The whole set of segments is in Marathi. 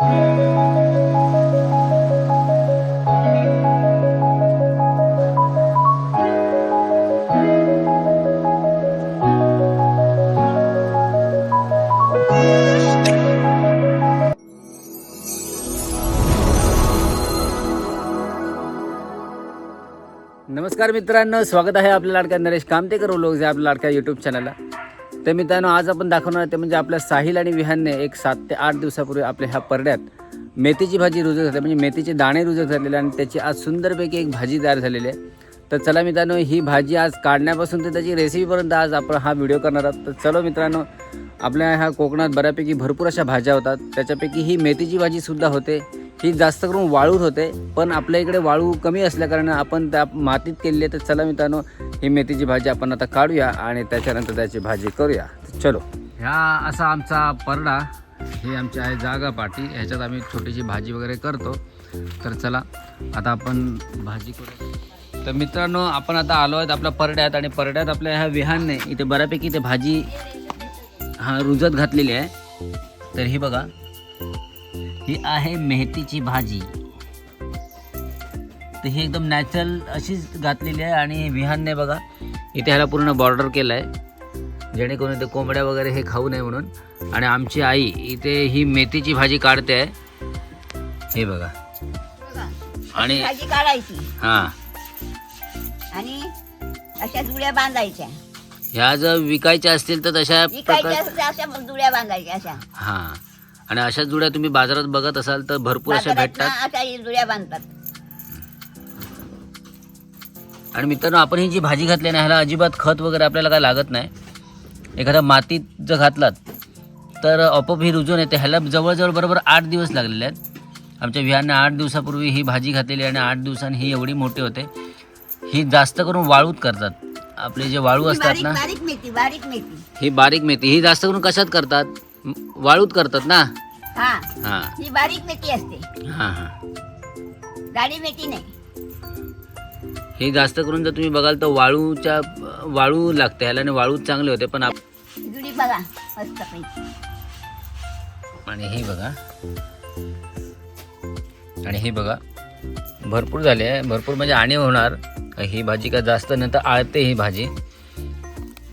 नमस्कार मित्रांनो स्वागत आहे आपल्या लाडक्या नरेश कामतेकर लोक जे आपल्या लाडक्या यूट्यूब चॅनलला तर मित्रांनो आज आपण दाखवणार ते म्हणजे आपल्या साहिल आणि विहानने एक सात ते आठ दिवसापूर्वी आपल्या ह्या परड्यात मेथीची भाजी रुजत झाली म्हणजे मेथीचे दाणे रुजत झालेले आणि त्याची आज सुंदरपैकी एक भाजी तयार झालेली आहे. तर चला मित्रांनो ही भाजी आज काढण्यापासून ते त्याची रेसिपीपर्यंत आज आपण हा व्हिडिओ करणार आहोत. तर चलो मित्रांनो आपल्या ह्या कोकणात बऱ्यापैकी भरपूर अशा भाज्या होतात. त्याच्यापैकी ही मेथीची भाजीसुद्धा होते. ही जास्त करून वाळूत होते पण आपल्या इकडे वाळू कमी असल्याकारणे आपण त्या मातीत केलेली आहे. तर चला मित्रांनो ही मेथीची भाजी आपण आता काढूया आणि त्याच्यानंतर त्याची भाजी करूया. चलो. ह्या असा आमचा परडा हे आमची आहे जागा पाटी. ह्याच्यात आम्ही छोटीशी भाजी वगैरे करतो. तर चला आता आपण भाजी करू तर मित्रांनो आपण आता आलो आहेत आपल्या परड्यात आणि परड्यात आपल्या ह्या विहानने इथे बऱ्यापैकी इथे भाजी हा रुजत घातलेली आहे. तर ही बघा ही आहे मेथीची भाजी. तर ही एकदम नॅचरल अशीच घातलेली आहे आणि विहानने बघा इथे ह्याला पूर्ण बॉर्डर केलं आहे जेणेकरून इथे कोंबड्या वगैरे हे खाऊ नये म्हणून. आणि आमची आई इथे ही मेथीची भाजी काढते. आहे हे बघा. आणि भाजी काढायची. हां. आणि अशा जुड्या बांधायच्या. ह्या जर विकायच्या असतील तर तशा विकायच्या प्रकार असल्या अशा जुड्या बांधायच्या अशा. हां. आणि अशा जुड्या तुम्ही बाजारात बघत असाल तर भरपूर अशा बाजारात भेटतात. जुड्या बांधतात. आणि मित्रांनो आपण ही जी भाजी घातली ना ह्याला अजिबात खत वगैरे आपल्याला काय लागत नाही. एखाद्या मातीत जर घातलात तर आपोआप ही रुजून येते. ह्याला जवळजवळ बरोबर आठ दिवस लागलेले आहेत. आमच्या विहारने आठ दिवसापूर्वी ही भाजी घातलेली आणि आठ दिवसांनी ही एवढी मोठी होते. ही जास्त करून वाळूत करतात. आपले जे वाळू असतात ना बारीक मेथी बारीक मेथी. ही बारीक मेथी ही जास्त करून कशात करतात? म- वाळूत करतात ना? हा. हां. ही बारीक मेथी असते. हां हां. जाडी मेथी नाही. हे जास्त करून जर तुम्ही बघाल तर वाळूच्या वाळू लागते. ह्याला आणि वाळूच चांगले होते पण आप जुडी बघा मस्त पैकी. आणि हे बघा. आणि हे बघा. भरपूर झाले आहे भरपूर म्हणजे आणि होणार. ही भाजी का जास्त नंतर आळते ही भाजी.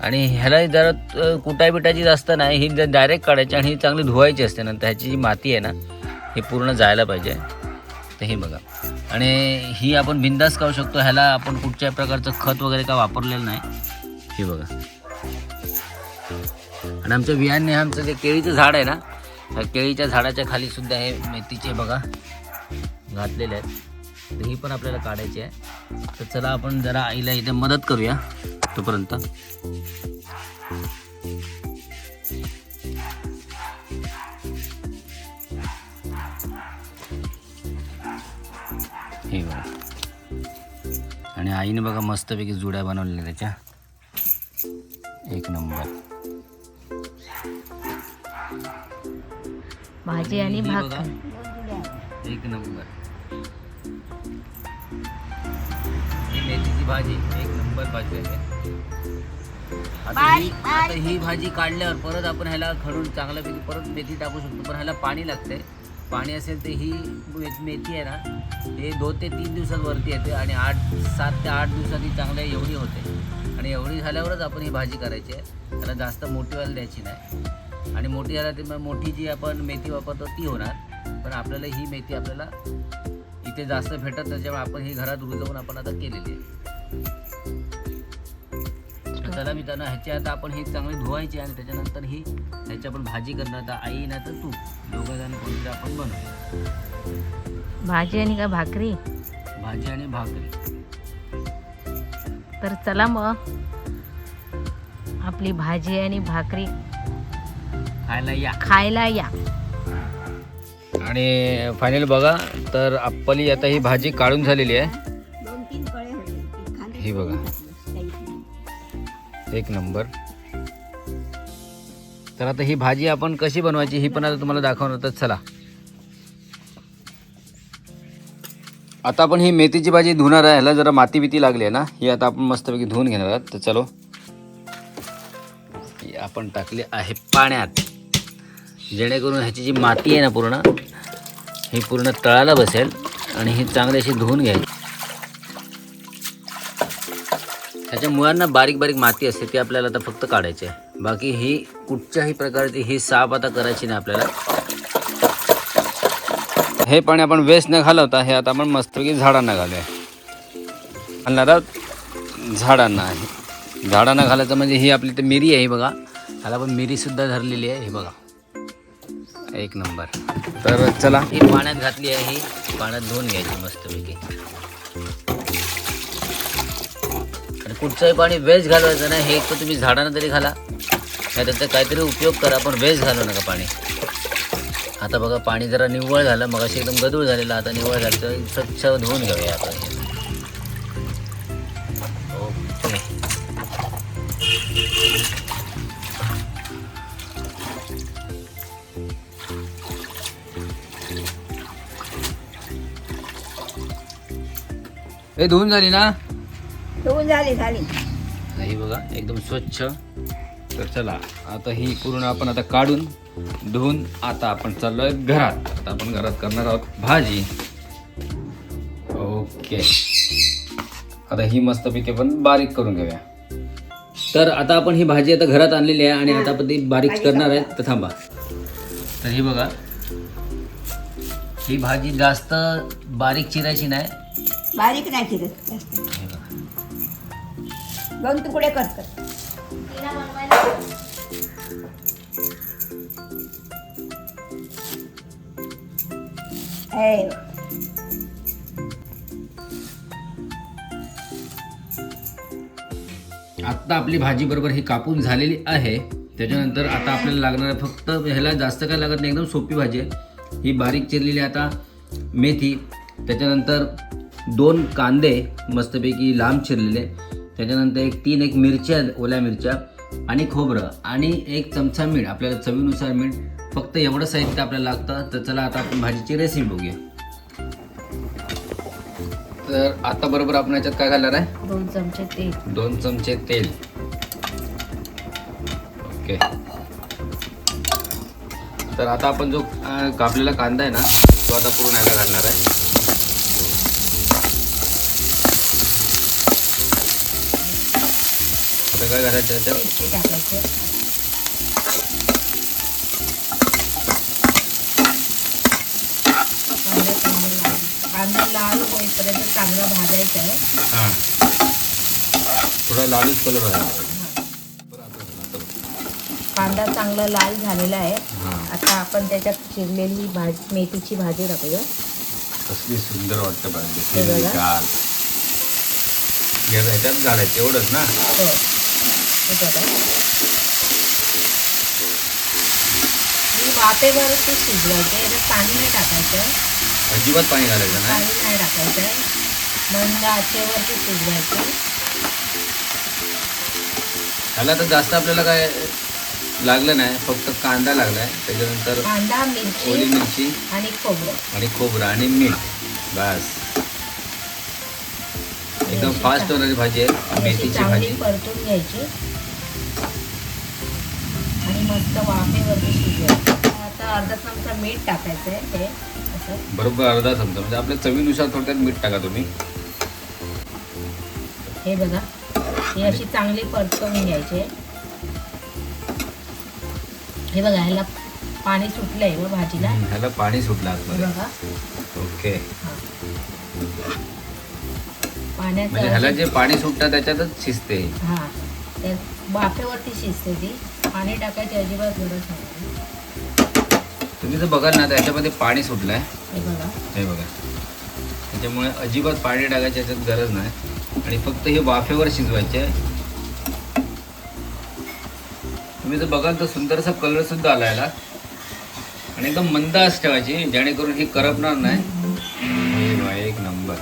आणि ह्याला जरा अ, कुटाय बिटायची जास्त नाही ही डायरेक्ट काढायची आणि ही चांगली धुवायची असते नंतर ह्याची जी माती आहे ना ही पूर्ण जायला पाहिजे. तर हे बघा. आणि ही आपण बिंदास खाऊ शकतो ह्याला आपण कुठच्याही प्रकारचं खत वगैरे काय वापरलेलं नाही. हे बघा. आणि आमच्या वियांनी आमचं जे केळीचं झाड आहे ना त्या केळीच्या झाडाच्या खाली सुद्धा हे मेथीचे बघा घातलेले आहेत. तर ही पण आपल्याला काढायची आहे. तर चला आपण जरा आईला इथे मदत करूया तोपर्यंत. हे बघा. आणि आईने बघा मस्तपैकी जुड्या बनवलेल्या त्याच्या. एक नंबर. भाजी आणि. भाकरी एक नंबर. भाजी. एक नंबर भाजी आहे. आता ही बारीक- आता बारीक ही भाजी काढल्यावर परत आपण ह्याला खडून चांगल्यापैकी परत मेथी टाकू शकतो. पण ह्याला पाणी लागते पाणी असेल तर ही मे- मेथी आहे ना हे दोन ते तीन दिवसात वरती येते आणि आठ सात ते आठ दिवसात ही चांगल्या एवढी होते. आणि एवढी झाल्यावरच आपण ही भाजी करायची आहे. त्याला जास्त मोठी व्हायला द्यायची नाही. आणि मोठी झाल्या ते मग मोठी जी आपण मेथी वापरतो ती होणार. पण आपल्याला ही मेथी आपल्याला इथे जास्त भेटत त्याच्यामुळे आपण ही घरात रुजवून आपण आता केलेली आहे. तर चला मित्रांनो ह्याची आता आपण ही चांगली धुवायची आणि त्याच्यानंतर ही ह्याची आपण भाजी करणार. आता आई ना तर तू दोघं जण कोणतरी आपण बनवू. भाजी आणि का भाकरी? भाजी आणि भाकरी. तर चला मग. आपली भाजी आणि भाकरी खायला या. खायला या. आणि फायनल बघा तर आपली आता ही भाजी काढून झालेली आहे. ही बघा. एक नंबर. तर आता ही भाजी आपण कशी बनवायची ही पण आता तुम्हाला दाखवणार तर चला. आता आपण ही मेथीची भाजी धुणार आहे. ह्याला जरा माती बिती लागली आहे ना ही आता आपण मस्तपैकी धुवून घेणार आहोत. तर चलो. ही आपण टाकली आहे पाण्यात. जेणेकरून ह्याची जी माती आहे ना पूर्ण ही पूर्ण तळाला बसेल आणि ही चांगली अशी धुवून घ्यायची. त्याच्या मुळांना बारीक बारीक माती असते ती आपल्याला आता फक्त काढायची आहे. बाकी ही कुठच्याही प्रकारची ही साफ आता करायची नाही आपल्याला. हे पाणी आपण वेस्ट न घालवता हे आता आपण मस्तपैकी झाडांना घालूया. घालणार आहोत? झाडांना आहे. झाडांना घालायचं म्हणजे ही आपली तर मिरी आहे बघा. ह्याला पण मिरी सुद्धा धरलेली आहे ही बघा. एक नंबर. तर चला. ही पाण्यात घातली आहे ही. पाण्यात धुवून घ्यायची मस्तपैकी. कुठचंही पाणी वेस्ट घालवायचं नाही हे एक तर तुम्ही झाडांना तरी घाला. नाही त्याचा काहीतरी उपयोग करा पण वेस्ट घालू नका पाणी. आता बघा पाणी जरा निव्वळ झालं मग अशी एकदम गदूळ झालेलं आता निव्वळ झालं तर स्वच्छ धुवून घेऊया आपण. हे. ओके. हे धुवून झाली ना? धुवून झाली झाली ही बघा एकदम स्वच्छ. तर चला आता ही पूर्ण आपण आता काढून धुवून आता आपण चाललोय घरात. आता आपण घरात करणार आहोत भाजी. ओके. आता ही मस्तपैकी आपण बारीक करून घेऊया. तर आता आपण ही भाजी आता घरात आणलेली आहे आणि आता आपण ती बारीक करणार आहे. तर थांबा. तर ही बघा ही भाजी जास्त बारीक चिरायची नाही. बारीक नाही चिरत जास्त. दोन तुकडे करतात हे. आत्ता आपली भाजी बरोबर ही कापून झालेली आहे. त्याच्यानंतर आता आपल्याला लागणार आहे फक्त ह्याला जास्त काय लागत नाही एकदम सोपी भाजी आहे. ही बारीक चिरलेली आता मेथी. त्याच्यानंतर दोन कांदे मस्तपैकी लांब चिरलेले. त्याच्यानंतर एक तीन एक मिरच्या ओल्या मिरच्या आणि खोबरं आणि एक चमचा मीठ. आपल्याला चवीनुसार मीठ फक्त एवढं साहित्य आपल्याला लागतं. तर चला आता आपण भाजीची रेसिपी बघूया. तर आता बरोबर आपण याच्यात काय घालणार आहे? दोन चमचे तेल. दोन चमचे तेल. ओके. तर आता आपण जो कापलेला कांदा आहे ना तो आता पूर्ण ह्याला घालणार आहे. काय घालायचं कांदा चांगला लाल. होईपर्यंत चांगला भाजायचा आहे. हां. थोडा लालूच कलर आहे. कांदा चांगला लाल झालेला आहे. आता आपण त्याच्यात चिरलेली भाजी मेथीची भाजी टाकूया. कसली सुंदर वाटतं घालायचं एवढंच ना? हो. हे बघा ही वाफेवरती शिजवायचे याच्यात पाणी नाही टाकायचं. आहे अजिबात पाणी घालायचं नाही. पाणी नाही टाकायचं. आहे मंद आचेवरती शिजवायचे. ह्याला तर जास्त आपल्याला काय लागलं नाही फक्त कांदा लागलाय. त्याच्यानंतर कांदा ओली मिरची मिरची आणि खोबरं. आणि खोबरं आणि मीठ. बस. एकदम फास्ट होणारी भाजी आहे. मेथीची भाजी. परतून घ्यायची. मस्त वाफेवरती शिजवायची आता अर्धा चमचा मीठ टाकायचं आहे हे असं. बरोबर अर्धा चमचा. म्हणजे आपल्या चवीनुसार थोडक्यात मीठ टाका तुम्ही. हे बघा ही अशी चांगली परतवून घ्यायची. हे बघा ह्याला पाणी सुटलंय व भाजीला. हम्म, ह्याला पाणी सुटलं हे आतमध्ये. बघा. ओके. हा. पाण्याचं म्हणजे ह्याला जे पाणी सुटतं त्याच्यातच शिजते. हा त्या वाफेवरती शिजते ती. पाणी टाकायची अजिबात गरज नाही. तुम्ही जर बघाल ना त्याच्यामध्ये पाणी सुटलंय. हे बघा. हे बघा. त्याच्यामुळे अजिबात पाणी टाकायची याच्यात गरज नाही. आणि फक्त हे वाफेवर शिजवायचे. आहे तुम्ही जर बघाल तर सुंदरसा कलर सुद्धा आला याला. आणि एकदम मंद आच ठेवायची जेणेकरून ही करपणार नाही. एक नंबर.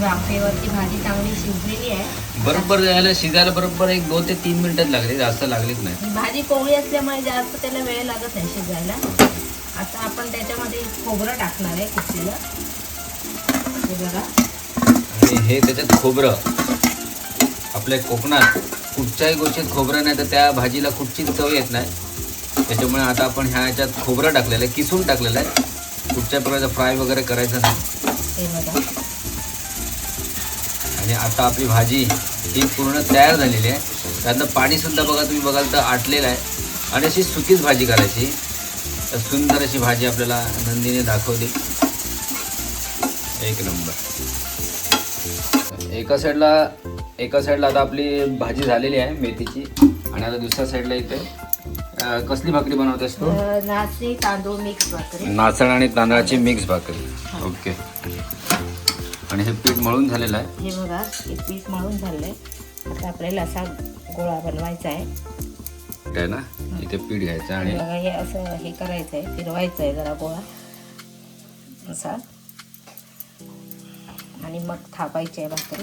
वाफेवरती भाजी चांगली शिजलेली आहे. बरोबर याला शिजायला बरोबर एक दोन ते तीन मिनिटात लागली जास्त लागलीच नाही. भाजी कोवळी असल्यामुळे जास्त त्याला वेळ लागत नाही शिजायला. आता आपण त्याच्यामध्ये खोबरं टाकणार आहे किसलेलं हे बघा. आणि हे त्याच्यात खोबरं. आपल्या कोकणात कुठच्याही गोष्टीत खोबरं नाही तर त्या भाजीला कुठचीच चव येत नाही. त्याच्यामुळे आता आपण ह्या ह्याच्यात खोबरं टाकलेलं आहे किसून टाकलेलं आहे. कुठच्या प्रकारचं फ्राय वगैरे करायचं नाही. हे बघा. आणि आता आपली भाजी ही पूर्ण तयार झालेली आहे. त्यातलं पाणीसुद्धा बघा तुम्ही बघाल तर आटलेलं आहे. आणि अशी सुकीच भाजी करायची. तर सुंदर अशी भाजी आपल्याला नंदीने दाखवली. एक नंबर. एका साईडला एका साईडला आता आपली भाजी झालेली आहे मेथीची. आणि आता दुसऱ्या साईडला इथे कसली भाकरी बनवतेस तू? नाचणी तांदूळ मिक्स भाकरी. नाचण आणि तांदळाची मिक्स भाकरी. ओके. आणि हे पीठ मळून झालेलं आहे. हे बघा हे पीठ मळून झालंय. आता आपल्याला असा गोळा बनवायचा आहे. आहे ना? इथे पीठ घ्यायचं आणि बघा हे असं हे करायचं आहे फिरवायचं आहे जरा गोळा. असा. आणि मग थापायची आहे भाकरी.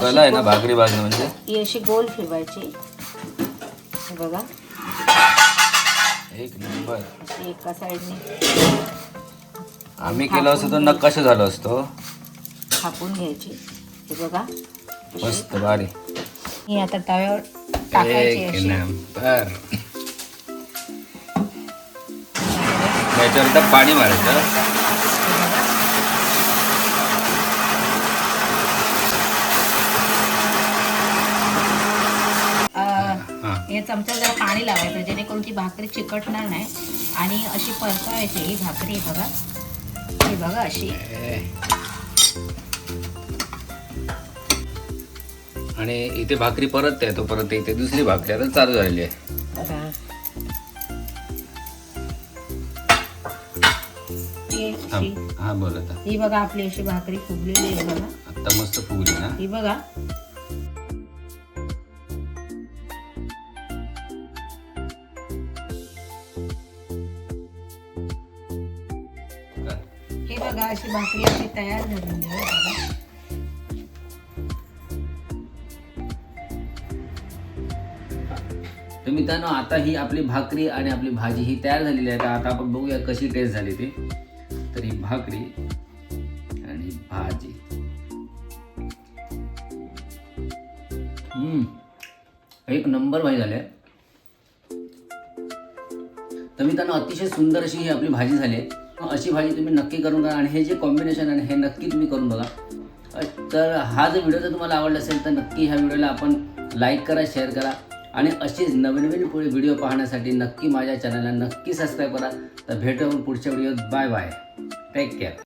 कला आहे ना भाकरी भाजणं म्हणजे? ही अशी गोल फिरवायची. बघा. एक नंबर. एका साईडने. आम्ही केलं असतो तर नकाशा झालो असतो. थापून घ्यायची. हे बघा. मस्त भारी ही आता तव्यावर टाकायची एक अशी. नंबर. त्याच्यावर पाणी मारायचं अं, हा हे चमचा जरा पाणी लावायचं जेणेकरून ती भाकरी चिकटणार नाही. आणि अशी परतायची ही भाकरी बघा. ही बघा अशी. आणि इथे भाकरी परत आहे तोपर्यंत इथे दुसरी भाकरी आता चालू झालेली आहे. बघा ही. हा बोल आता. ही बघा आपली अशी भाकरी फुगलेली आहे बघा. आता मस्त फुगली ना? ही बघा. बघा अशी भाकरी अशी तयार झालेली आहे बघा. तर मित्रांनो आता ही आपली भाकरी आणि आपली भाजी ही तयार झालेली आहे. तर आता आपण बघूया कशी टेस्ट झाली ती. तर ही भाकरी आणि भाजी. हम्म एक नंबर भाजी झाली आहे. तर मित्रांनो अतिशय सुंदर अशी ही आपली भाजी झाली आहे. अशी भाजी तुम्ही नक्की करून बघा आणि हे जे कॉम्बिनेशन आहे हे नक्की तुम्ही करून बघा. तर हा जर व्हिडिओ जर तुम्हाला आवडला असेल तर नक्की ह्या व्हिडिओला आपण लाईक करा शेअर करा. आणि अशीच नवीन नवीन पुढे व्हिडिओ पाहण्यासाठी नक्की माझ्या चॅनलला नक्की सबस्क्राईब करा. तर भेटू पुढच्या व्हिडिओत बाय बाय टेक केअर